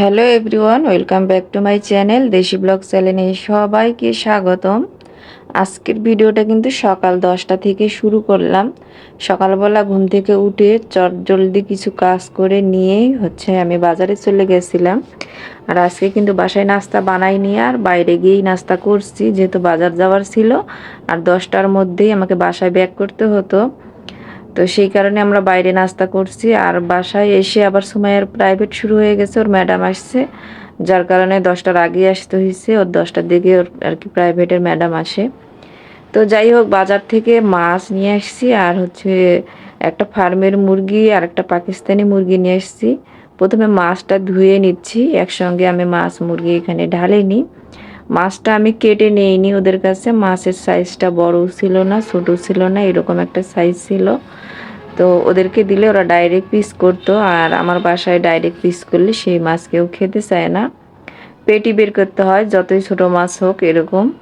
Hello everyone welcome back to my channel Desi blog চ্যানেলে সবাইকে স্বাগতম। আজকের ভিডিওটা কিন্তু সকাল দশটা থেকে শুরু করলাম। সকালবেলা ঘুম থেকে উঠে চট জলদি কিছু কাজ করে নিয়েই হচ্ছে আমি বাজারে চলে গেছিলাম। আর আজকে কিন্তু বাসায় নাস্তা বানাইনি আর বাইরে গিয়েই নাস্তা করছি, যেহেতু বাজার যাওয়ার ছিল। আর দশটার মধ্যেই আমাকে বাসায় ব্যাক করতে হতো। তো সেই কারণে আমরা বাইরে নাস্তা করছি। আর বাসায় এসে আবার সময়ের প্রাইভেট শুরু হয়ে গেছে, ওর ম্যাডাম আসছে। যার কারণে দশটার আগে আসতে হয়েছে ওর দশটার দিকে ওর আর কি প্রাইভেটের ম্যাডাম আসে। তো যাই হোক, বাজার থেকে মাছ নিয়ে আসছি, আর হচ্ছে একটা ফার্মের মুরগি আর একটা পাকিস্তানি মুরগি নিয়ে আসছি। প্রথমে মাছটা ধুয়ে নিচ্ছি, একসঙ্গে আমি মাছ মুরগি এখানে ঢালে নিই মাছটা আমি কেটে নিইনি ওদের কাছে। মাছের সাইজটা বড় ছিল না, ছোট ছিল না, এরকম একটা সাইজ ছিল। তো ওদেরকে দিলে ওরা ডাইরেক্ট পিস করতো আর আমার বাসায় ডাইরেক্ট পিস করলে সেই মাছ কেউ খেতে চায় না। পেটি বের করতে হয়, যতই ছোট মাছ হোক, এরকম।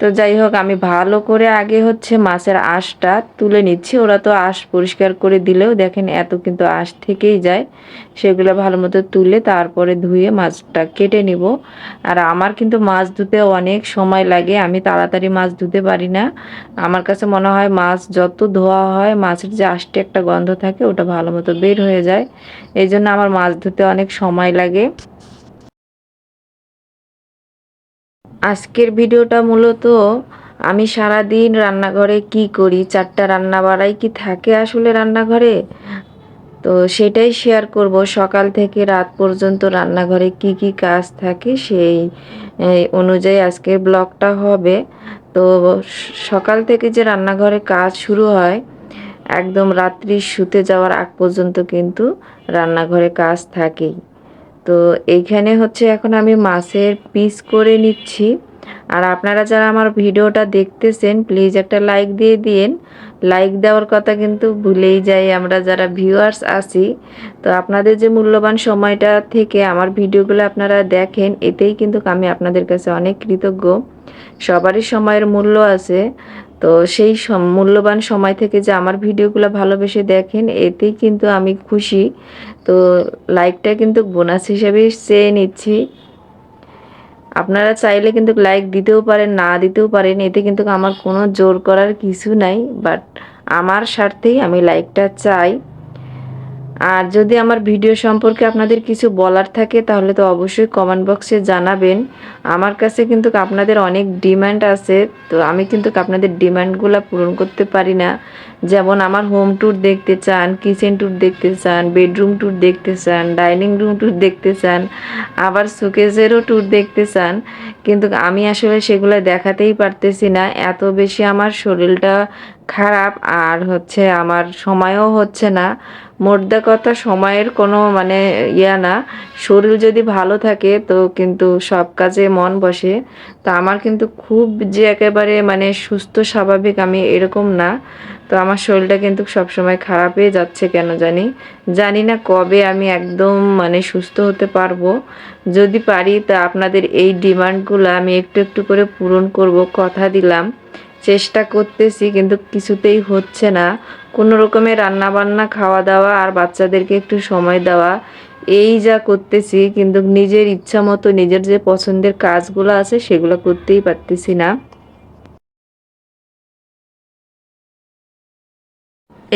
তো যাই হোক, আমি ভালো করে আগে হচ্ছে মাছের আঁশটা তুলে নিচ্ছি। ওরা তো আঁশ পরিষ্কার করে দিলেও দেখেন এত কিন্তু আঁশ থেকেই যায়। সেগুলো ভালো মতো তুলে তারপরে ধুয়ে মাছটা কেটে নিব। আর আমার কিন্তু মাছ ধুতে অনেক সময় লাগে, আমি তাড়াতাড়ি মাছ ধুতে পারি না। আমার কাছে মনে হয় মাছ যত ধোয়া হয়, মাছের যে আঁশটি একটা গন্ধ থাকে, ওটা ভালো মতো বের হয়ে যায়। এই জন্য আমার মাছ ধুতে অনেক সময় লাগে। আজকের ভিডিওটা মূলত আমি সারা দিন রান্নাঘরে কি করি, চারটা রান্না বাড়াই কি থাকে আসলে রান্নাঘরে? তো সেটাই শেয়ার করব। সকাল থেকে রাত পর্যন্ত রান্নাঘরে কি কি কাজ থাকে সেই অনুযায়ী আজকের ব্লগটা হবে। তো সকাল থেকে যে রান্নাঘরে কাজ শুরু হয়, একদম রাত্রি শুতে যাওয়ার আগ পর্যন্ত কিন্তু রান্নাঘরে কাজ থাকেই। তো এইখানে হচ্ছে এখন আমি মাছের পিস করে নিচ্ছি। আর আপনারা যারা আমার ভিডিওটা দেখতেছেন প্লিজ একটা লাইক দিয়ে দিন লাইক দেওয়ার কথা কিন্তু ভুলেই যাই, আমরা যারা ভিউয়ার্স আছি। তো আপনাদের যে মূল্যবান সময়টা থেকে আমার ভিডিওগুলো আপনারা দেখেন, এতেই কিন্তু আমি আপনাদের কাছে অনেক কৃতজ্ঞ। সবারই সময়ের মূল্য আছে। তো সেই মূল্যবান সময় থেকে যে আমার ভিডিওগুলো ভালোবেসে দেখেন, এতেই কিন্তু আমি খুশি। তো লাইকটা কিন্তু বোনাস হিসেবে চেয়ে নিচ্ছি। আপনারা চাইলে কিন্তু লাইক দিতেও পারেন, না দিতেও পারেন, এতে কিন্তু আমার কোনো জোর করার কিছু নাই। বাট আমার স্বার্থেই আমি লাইকটা চাই। আর যদি আমার ভিডিও সম্পর্কে আপনাদের কিছু বলার থাকে, তাহলে তো অবশ্যই কমেন্ট বক্সে জানাবেন। আমার কাছে কিন্তু আপনাদের অনেক ডিমান্ড আছে, তো আমি কিন্তু আপনাদের ডিমান্ডগুলো পূরণ করতে পারি না। যেমন আমার হোম ট্যুর দেখতে চান কিচেন ট্যুর দেখতে চান বেডরুম ট্যুর দেখতে চান ডাইনিং রুম ট্যুর দেখতে চান, আবার সুকেজেরও ট্যুর দেখতে চান। কিন্তু আমি আসলে সেগুলো দেখাতেই পারতেছি না। এত বেশি আমার শরীরটা খারাপ আর হচ্ছে আমার সময়ও হচ্ছে না। মোদ্দা কথা সময়ের কোনো মানে ইয়া না। শরীর যদি ভালো থাকে তো কিন্তু সব কাজে মন বসে। তো আমার কিন্তু খুব যে একেবারে মানে সুস্থ, স্বাভাবিক আমি এরকম না। তো আমার শরীরটা কিন্তু সবসময় খারাপই যাচ্ছে কেন জানি? জানি না কবে আমি একদম মানে সুস্থ হতে পারব। যদি পারি তা আপনাদের এই ডিমান্ডগুলো আমি একটু একটু করে পূরণ করব, কথা দিলাম। চেষ্টা করতেছি, কিন্তু কিছুতেই হচ্ছে না। কোনো রকমের রান্না বান্না খাওয়া দাওয়া আর বাচ্চাদেরকে একটু সময় দেওয়া, এই যা করতেছি, কিন্তু নিজের ইচ্ছা মতো নিজের যে পছন্দের কাজগুলো আছে, সেগুলো করতেই পারতেছি না।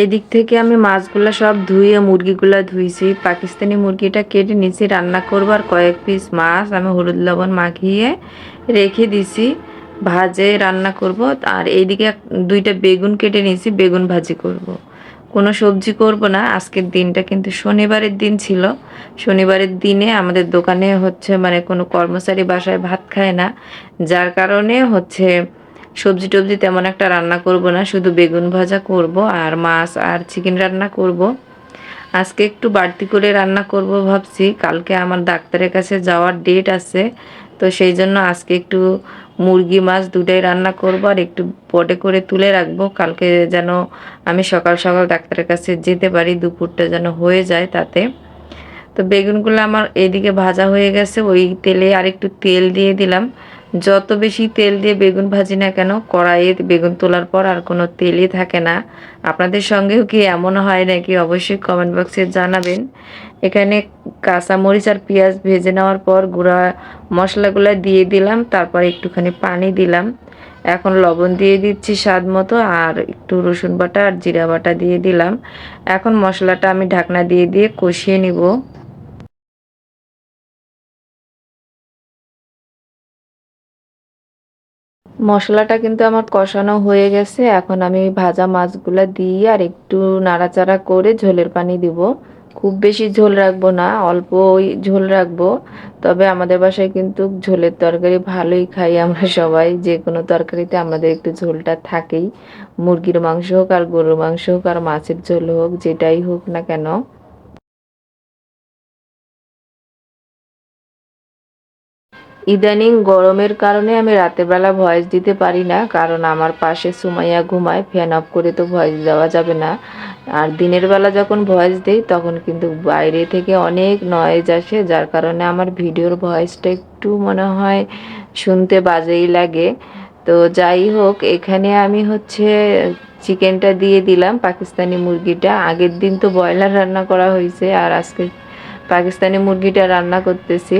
এদিক থেকে আমি মাছগুলো সব ধুয়ে, মুরগিগুলো ধুইছি। পাকিস্তানি মুরগিটা কেটে নিছি, রান্না করবার কয়েক পিস মাছ, আমি হলুদ লবণ মাখিয়ে রেখে দিছি। ভাজে, রান্না করব। আর এইদিকে দুইটা বেগুন কেটে নিয়েছি, বেগুন ভাজি করব। কোনো সবজি করব না। আজকের দিনটা কিন্তু শনিবারের দিন ছিল। শনিবারের দিনে আমাদের দোকানে হচ্ছে মানে কোনো কর্মচারী বাসায় ভাত খায় না। যার কারণে হচ্ছে সবজি টবজি তেমন একটা রান্না করব না। শুধু বেগুন ভাজা করব আর মাছ আর চিকেন রান্না করব। আজকে একটু বাড়তি করে রান্না করব ভাবছি। কালকে আমার ডাক্তারের কাছে যাওয়ার ডেট আছে। তো সেই জন্য আজকে একটু মুরগি, মাছ দুটাই রান্না করব আর একটু পটে করে তুলে রাখব। কালকে যেন আমি সকাল সকাল ডাক্তারের কাছে যেতে পারি, দুপুরটা যেন হয়ে যায় তাতে। তো বেগুনগুলো আমার এদিকে ভাজা হয়ে গেছে, ওই তেলে আর একটু তেল দিয়ে দিলাম। যত বেশি তেল দিয়ে বেগুন ভাজি না কেন, কড়াইয়ে বেগুন তোলার পর আর কোনো তেলই থাকে না। আপনাদের সঙ্গেও কি এমন হয় নাকি অবশ্যই কমেন্ট বক্সে জানাবেন। এখানে কাঁচামরিচ আর পেঁয়াজ ভেজে নেওয়ার পর গুঁড়া মশলাগুলো দিয়ে দিলাম, তারপর একটুখানি পানি দিলাম। এখন লবণ দিয়ে দিচ্ছি স্বাদ মতো, আর একটু রসুন বাটা আর জিরা বাটা দিয়ে দিলাম। এখন মশলাটা আমি ঢাকনা দিয়ে দিয়ে কষিয়ে নিব। মশলাটা কিন্তু আমার কষানো হয়ে গেছে, এখন আমি ভাজা মাছগুলো দিয়ে আর একটু নাড়াচাড়া করে ঝোলের পানি দিব। খুব বেশি ঝোল রাখব না অল্প ঝোল রাখব। তবে আমাদের বাসায় কিন্তু ঝোলের তরকারি ভালোই খাই আমরা সবাই, যে কোনো তরকারিতে আমাদের একটু ঝোলটা থাকেই। মুরগির মাংস হোক আর গরুর মাংস হোক আর মাছের ঝোল হোক, যেটাই হোক না কেন। ইদানিং গরমের কারণে আমি রাতের বেলা ভয়েস দিতে পারি না, কারণ আমার পাশে সুমাইয়া ঘুমায় ফ্যান অফ করে তো ভয়েস দেওয়া যাবে না। আর দিনের বেলা যখন ভয়েস দেই, তখন কিন্তু বাইরে থেকে অনেক নয়েজ আসে, যার কারণে আমার ভিডিওর ভয়েসটা একটু মনে হয় শুনতে বাজেই লাগে। তো যাই হোক, এখানে আমি হচ্ছে চিকেনটা দিয়ে দিলাম, পাকিস্তানি মুরগিটা। আগের দিন তো ব্রয়লার রান্না করা হয়েছে আর আজকে পাকিস্তানি মুরগিটা রান্না করতেছি।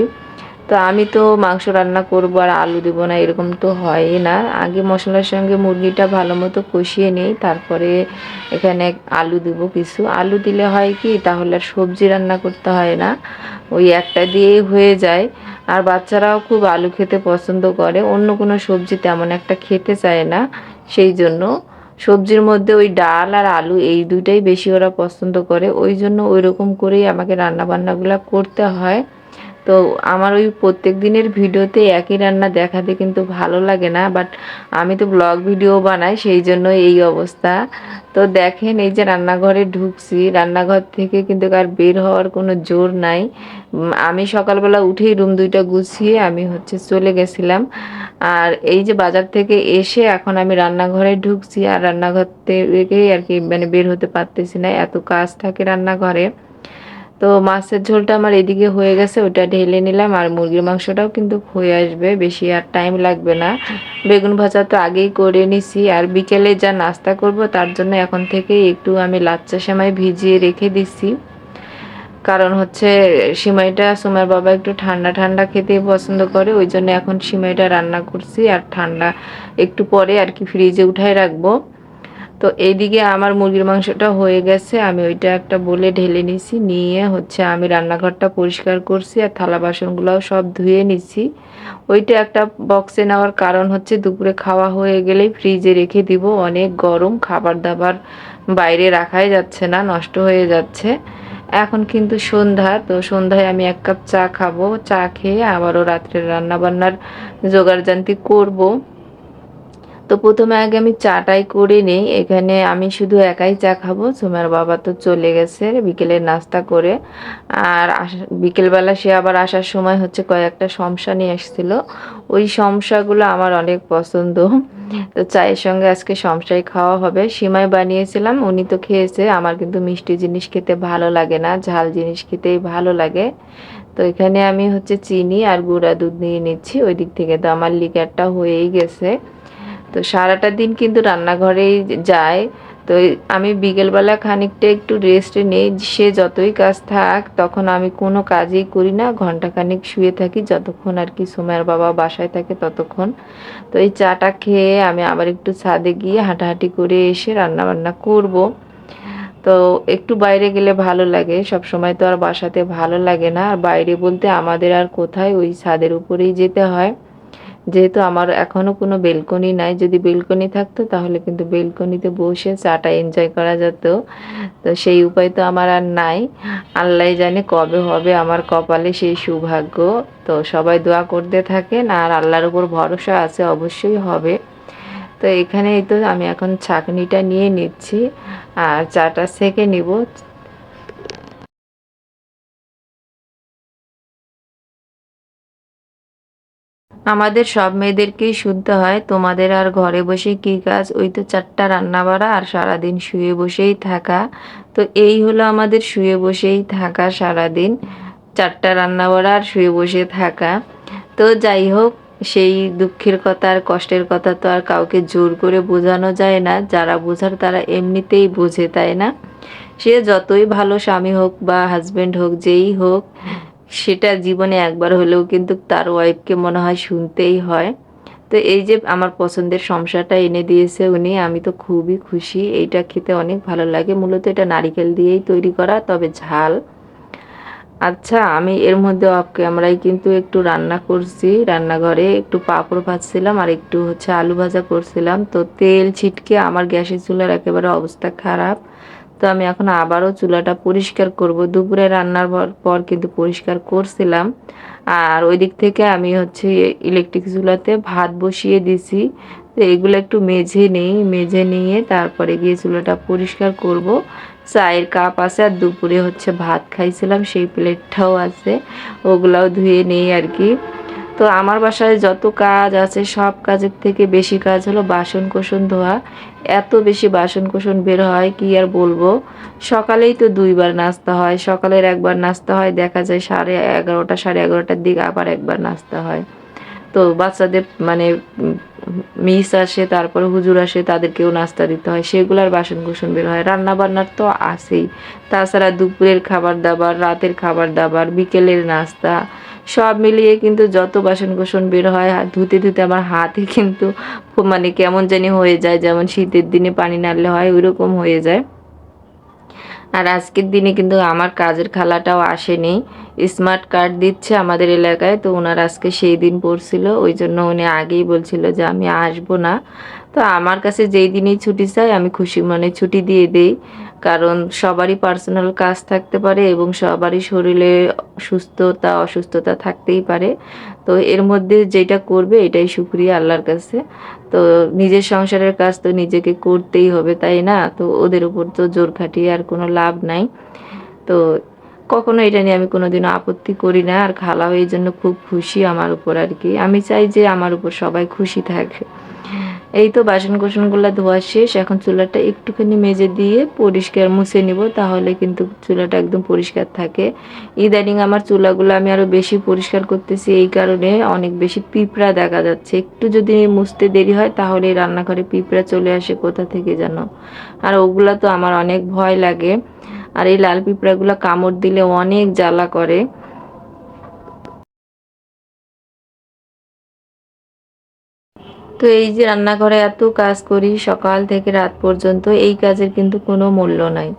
তো আমি তো মাংস রান্না করব আর আলু দেবো না, এরকম তো হয়ই না। আগে মশলার সঙ্গে মুরগিটা ভালো মতো কষিয়ে নিই, তারপরে এখানে আলু দেবো কিছু। আলু দিলে হয় কি, তাহলে আর সবজি রান্না করতে হয় না। ওই একটা দিয়েই হয়ে যায়। আর বাচ্চারাও খুব আলু খেতে পছন্দ করে, অন্য কোনো সবজি তেমন একটা খেতে চায় না, সেই জন্য সবজির মধ্যে ওই ডাল আর আলু এই দুইটাই বেশি ওরা পছন্দ করে। ওই জন্য ওই রকম করেই আমাকে রান্না বান্নাগুলো করতে হয়। তো আমার ওই প্রত্যেক দিনের ভিডিওতে একই রান্না দেখাতে কিন্তু ভালো লাগে না বাট আমি তো ব্লগ ভিডিও বানাই, সেই জন্য এই অবস্থা। তো দেখেন এই যে রান্নাঘরে ঢুকছি, রান্নাঘর থেকে কিন্তু আর বের হওয়ার কোনো জোর নাই। আমি সকালবেলা উঠেই রুম দুইটা গুছিয়ে আমি হচ্ছে চলে গেছিলাম। আর এই যে বাজার থেকে এসে এখন আমি রান্নাঘরে ঢুকছি, আর রান্নাঘর থেকেই আর কি মানে বের হতে পারতেছি না, এত কাজ থাকে রান্নাঘরে। তো মাছের ঝোলটা আমার এদিকে হয়ে গেছে, ওটা ঢেলে নিলাম আর মুরগির মাংসটাও কিন্তু হয়ে আসবে, বেশি আর টাইম লাগবে না। বেগুন ভাজা তো আগেই করে নিছি আর বিকেলে যা নাস্তা করব তার জন্য এখন থেকে একটু আমি লাচ্চা সেমাই ভিজিয়ে রেখে দিছি। কারণ হচ্ছে সিমাইটা সুমার বাবা একটু ঠান্ডা ঠান্ডা খেতে পছন্দ করে, ওই জন্য এখন সিমাইটা রান্না করছি আর ঠান্ডা একটু পরে আর কি ফ্রিজে উঠায় রাখব। তো এইদিকে আমার মুরগির মাংসটা হয়ে গেছে। আমি ওইটা একটা বলে ঢেলে নিছি, নিয়ে হচ্ছে আমি রান্নাঘরটা পরিষ্কার করছি আর থালা বাসনগুলোও সব ধুয়ে নিছি। ওইটা একটা বক্সে নেওয়ার কারণ হচ্ছে দুপুরে খাওয়া হয়ে গেলেই ফ্রিজে রেখে দিব। অনেক গরম খাবার দাবার বাইরে রাখাই যাচ্ছে না, নষ্ট হয়ে যাচ্ছে। এখন কিন্তু সন্ধ্যা, তো সন্ধ্যায় আমি এক কাপ চা খাব। চা খেয়ে আবারও রাত্রের রান্নাবান্নার জোগাড় জান্তি করব। তো প্রথমে আগে আমি চাটাই করে নেই। এখানে আমি শুধু একাই চা খাব। সোমার বাবা তো চলে গেছে বিকেলের নাস্তা করে। আর বিকেলবেলা সে আবার আসার সময় হচ্ছে কয়েকটা সমস্যা নিয়ে এসেছিল ওই সমস্যাগুলো আমার অনেক পছন্দ। তো চায়ের সঙ্গে আজকে সমস্যাই খাওয়া হবে। সিমাই বানিয়েছিলাম, উনি তো খেয়েছে। আমার কিন্তু মিষ্টি জিনিস খেতে ভালো লাগে না, ঝাল জিনিস খেতেই ভালো লাগে। তো এখানে আমি হচ্ছে চিনি আর গুঁড়া দুধ নিয়ে নিচ্ছি। ওই দিক থেকে তো আমার লিকারটা হয়েই গেছে। তো সারাটা দিন কিন্তু রান্নাঘরেই যায়। তো আমি বিকেলবেলা খানিকটা একটু রেস্ট নেই। সে যতই কাজ থাক, তখন আমি কোনো কাজই করি না। ঘণ্টা খানিক শুয়ে থাকি, যতক্ষণ আর কি সময়ের বাবা বাসায় থাকে ততক্ষণ। তো এই চাটা খেয়ে আমি আবার একটু ছাদে গিয়ে হাঁটাহাঁটি করে এসে রান্না বান্না করব। তো একটু বাইরে গেলে ভালো লাগে। সব সময় তো আর বাসাতে ভালো লাগে না। আর বাইরে বলতে আমাদের আর কোথায়? ওই ছাদের উপরেই যেতে হয়। যেহেতু আমার এখনও কোনো বেলকনি নাই, যদি বেলকনি থাকতো তাহলে কিন্তু বেলকনিতে বসে চাটা এনজয় করা যেত। তো সেই উপায় তো আমার আর নাই। আল্লাহ জানে কবে হবে আমার কপালে সেই সৌভাগ্য। তো সবাই দোয়া করতে থাকেন আর আল্লাহর উপর ভরসা আছে, অবশ্যই হবে। তো এখানেই তো আমি এখন ছাকনিটা নিয়ে নিচ্ছি আর চাটা সেকে নিব। আমাদের সব মেয়েদেরকেই শুনতে হয়, তোমাদের আর ঘরে বসে কি কাজ? ওই তো চারটা রান্না বাড়া আর সারাদিন শুয়ে বসেই থাকা। তো এই হলো আমাদের শুয়ে বসেই থাকা সারাদিন, চারটা রান্না বাড়া আর শুয়ে বসে থাকা। তো যাই হোক, সেই দুঃখের কথা আর কষ্টের কথা তো আর কাউকে জোর করে বোঝানো যায় না। যারা বোঝার তারা এমনিতেই বোঝে, তাই না? সে যতই ভালো স্বামী হোক বা হাজব্যান্ড হোক, যেই হোক সেটা জীবনে একবার হলেও কিন্তু তার ওয়াইফকে মনে হয় শুনতেই হয়। তো এই যে আমার পছন্দের সমস্যাটা এনে দিয়েছে উনি, আমি তো খুবই খুশি। এইটা খেতে অনেক ভালো লাগে। মূলত এটা নারিকেল দিয়েই তৈরি করা, তবে ঝাল। আচ্ছা আমি এর মধ্যে অফ ক্যামেরায় কিন্তু একটু রান্না করছি। রান্নাঘরে একটু পাঁপড় ভাজছিলাম আর একটু হচ্ছে আলু ভাজা করছিলাম। তো তেল ছিটকে আমার গ্যাসের চুলার একেবারে অবস্থা খারাপ। তো আমি এখন আবারও চুলাটা পরিষ্কার করব। দুপুরে রান্নার পর কিন্তু পরিষ্কার করছিলাম। আর ওই দিক থেকে আমি হচ্ছে ইলেকট্রিক চুলাতে ভাত বসিয়ে দিছি। তো এগুলো একটু মেঝে নেই। মেঝে নিয়ে তারপরে গিয়ে চুলাটা পরিষ্কার করব। চায়ের কাপ আছে আর দুপুরে হচ্ছে ভাত খাইছিলাম। সেই প্লেটটাও আছে। ওগুলাও ধুয়ে নেই আর কি। তো আমার বাসায় যত কাজ আছে, সব কাজের থেকে বেশি কাজ হলো বাসন কোসন ধোয়া। এত বেশি বাসন কোসন বের হয়, কি আর বলব? সকালেই তো দুইবার নাস্তা হয়, সকালের একবার নাস্তা হয়, দেখা যায় সাড়ে এগারোটা, সাড়ে এগারোটার দিকে আবার একবার নাস্তা হয়। তো বাচ্চাদের মানে মিস আসে, তারপরে হুজুর আসে, তাদেরকেও নাস্তা দিতে হয়। সেগুলার বাসন কুসন বের হয়। রান্না বান্নার তো আসেই তাছাড়া দুপুরের খাবার দাবার, রাতের খাবার দাবার, বিকেলের নাস্তা, সব মিলিয়ে কিন্তু যত বাসন কোসন বের হয় ধুতে ধুতে আমার হাতে কিন্তু মানে কেমন জানি হয়ে যায়। যেমন শীতের দিনে পানি নাড়লে হয় ওই রকম হয়ে যায়। আর আজকের দিনে কিন্তু আমার কাজের খালাটাও আসেনি। স্মার্ট কার্ড দিচ্ছে আমাদের এলাকায়, তো ওনার আজকে সেই দিন পড়ছিল। ওই জন্য উনি আগেই বলছিল যে আমি আসব না। তো আমার কাছে যেই দিনই ছুটি চাই, আমি খুশি মনে ছুটি দিয়ে দেই। কারণ সবারই পার্সোনাল কাজ থাকতে পারে এবং সবারই শরীরে সুস্থতা অসুস্থতা থাকতেই পারে। তো এর মধ্যে যেটা করবে এটাই সুক্রিয়া আল্লাহর কাছে। তো নিজের সংসারের কাজ তো নিজেকে করতেই হবে, তাই না? তো ওদের উপর তো জোর খাটিয়ে আর কোনো লাভ নাই। তো কখনো এটা নিয়ে আমি কোনোদিনও আপত্তি করি না, আর খালাও এই জন্য খুব খুশি আমার উপর আর কি। আমি চাই যে আমার উপর সবাই খুশি থাকে। এই তো বাসন কোসনগুলো ধোয়া শেষ, এখন চুলাটা একটুখানি মেজে দিয়ে পরিষ্কার মুছে নিব, তাহলে কিন্তু চুলাটা একদম পরিষ্কার থাকে। ইদানিং আমার চুলাগুলো আমি আরও বেশি পরিষ্কার করতেছি, এই কারণে অনেক বেশি পিঁপড়া দেখা যাচ্ছে। একটু যদি মুছতে দেরি হয়, তাহলে রান্নাঘরে পিঁপড়া চলে আসে কোথা থেকে যেন। আর ওগুলা তো আমার অনেক ভয় লাগে। আর এই লাল পিঁপড়াগুলো কামড় দিলে অনেক জ্বালা করে। তো এই যে রান্নাঘরে এত কাজ করি, সকাল থেকে রাত পর্যন্ত, এই কাজের কিন্তু কোনো মূল্য নাই।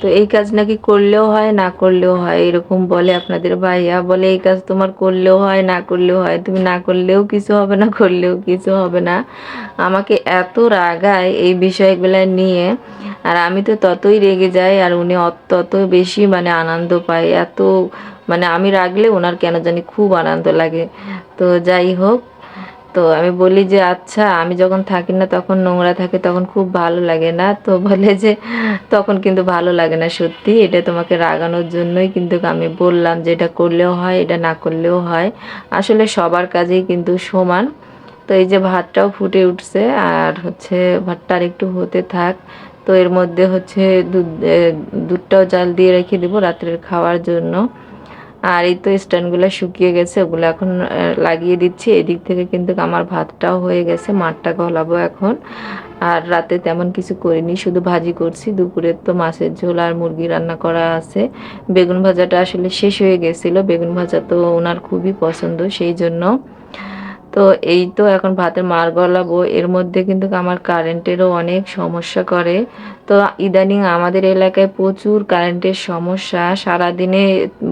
তো এই কাজ নাকি করলেও হয়, না করলেও হয়, এরকম বলে আপনাদের ভাইয়া বলে, এই কাজ তোমার করলেও হয়, না করলেও হয়, তুমি না করলেও কিছু হবে না, করলেও কিছু হবে না। আমাকে এত রাগায় এই বিষয়গুলো নিয়ে, আর আমি তো ততই রেগে যাই, আর উনি তত বেশি মানে আনন্দ পায়, এত মানে আমি রাগলে ওনার কেন জানি খুব আনন্দ লাগে। তো যাই হোক তো আমি বলি যে আচ্ছা আমি যখন থাকি না, তখন নোংরা থাকে, তখন খুব ভালো লাগে না? তো বলে যে, তখন কিন্তু ভালো লাগে না, সত্যি। এটা তোমাকে রাগানোর জন্যই কিন্তু আমি বললাম যে, এটা করলেও হয়, এটা না করলেও হয়। আসলে সবার কাজেই কিন্তু সমান। তো এই যে ভাতটাও ফুটে উঠছে, আর হচ্ছে ভাতটা আর একটু হতে থাক। তো এর মধ্যে হচ্ছে দুধ দুধটাও জাল দিয়ে রেখে দেবো রাত্রের খাওয়ার জন্য। আর এই তো স্ট্যান্ডগুলো শুকিয়ে গেছে, ওগুলো এখন লাগিয়ে দিচ্ছি। এদিক থেকে কিন্তু আমার ভাতটাও হয়ে গেছে, মাঠটা গলাবো এখন। আর রাতে তেমন কিছু করিনি, শুধু ভাজি করছি। দুপুরের তো মাছের ঝোল আর মুরগি রান্না করা আছে। বেগুন ভাজাটা আসলে শেষ হয়ে গেছিল। বেগুন ভাজা তো ওনার খুবই পছন্দ, সেই জন্য তো এই তো এখন ভাতের মার গলাবো এর মধ্যে কিন্তু আমার কারেন্টেরও অনেক সমস্যা করে। তো ইদানিং আমাদের এলাকায় প্রচুর কারেন্টের সমস্যা। সারাদিনে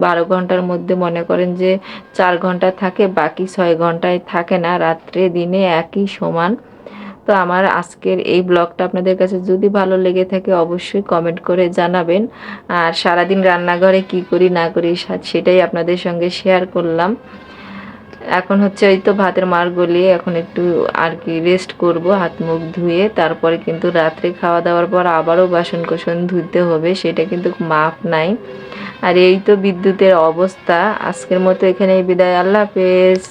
বারো ঘণ্টার মধ্যে মনে করেন যে চার ঘণ্টা থাকে, বাকি ছয় ঘন্টায় থাকে না, রাত্রে দিনে একই সমান। তো আমার আজকের এই ব্লগটা আপনাদের কাছে যদি ভালো লেগে থাকে অবশ্যই কমেন্ট করে জানাবেন। আর সারাদিন রান্নাঘরে কি করি না করি সেটাই আপনাদের সঙ্গে শেয়ার করলাম। এখন হচ্ছে ওই তো ভাতের মার গলিয়ে এখন একটু আর কি রেস্ট করব, হাত মুখ ধুয়ে, তারপরে কিন্তু রাত্রে খাওয়া দাওয়ার পর আবারও বাসন কোসন ধুতে হবে, সেটা কিন্তু মাপ নাই। আর এই তো বিদ্যুতের অবস্থা, আজকের মতো এখানেই বিদায়, আল্লাহ হাফেজ।